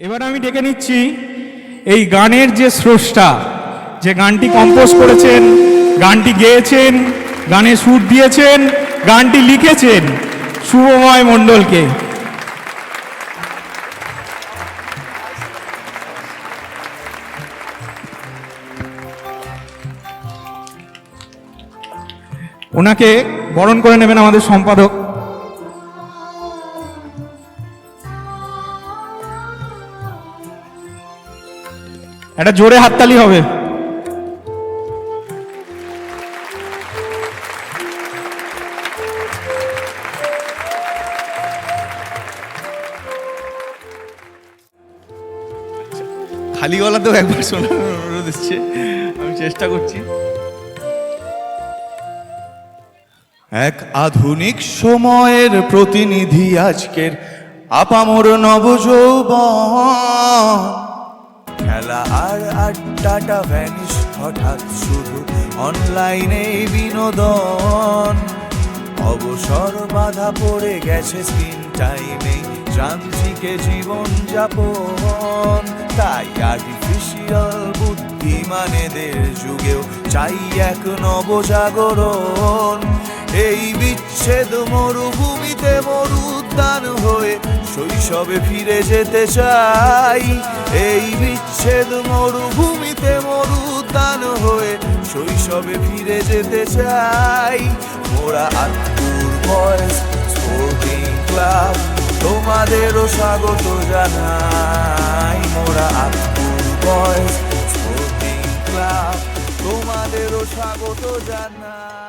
এবার আমি ডেকে নিচ্ছি এই গানের যে স্রষ্টা, যে গানটি কম্পোজ করেছেন, গানটি গেয়েছেন, গানে সুর দিয়েছেন, গানটি লিখেছেন শুভময় মণ্ডলকে। ওনাকে বরণ করে নেবেন আমাদের সম্পাদক। একটা জোরে হাততালি হবে। খালি গলাতেও একবার শোনার অনুরোধ এসছে। আমি চেষ্টা করছি। এক আধুনিক সময়ের প্রতিনিধি আজকের আপামর নবযৌবন। আড্ডাটা ভ্যানিশ হঠাৎ শুধু অনলাইনে বিনোদন। অবসর বাধা পড়ে গেছে স্ক্রিন টাইমে। যান্ত্রিকে জীবন যাপন। তাই আর্টিফিশিয়াল বুদ্ধিমানেদের যুগেও চাই এক নবজাগরণ। এই বিচ্ছেদ মরুভূমিতে মরুদ্যান হয়ে শৈশবে ফিরে যেতে চাই। এই বিচ্ছেদ মরুভূমিতে মরুদ্যান হয়ে শৈশবে ফিরে যেতে চাই। মোরা আত্মুর বয়স স্পোর্টিং ক্লাব তোমাদেরও স্বাগত জানাই। মোরা আত্মুর বয়স স্পোর্টিং ক্লাব তোমাদেরও স্বাগত জানাই।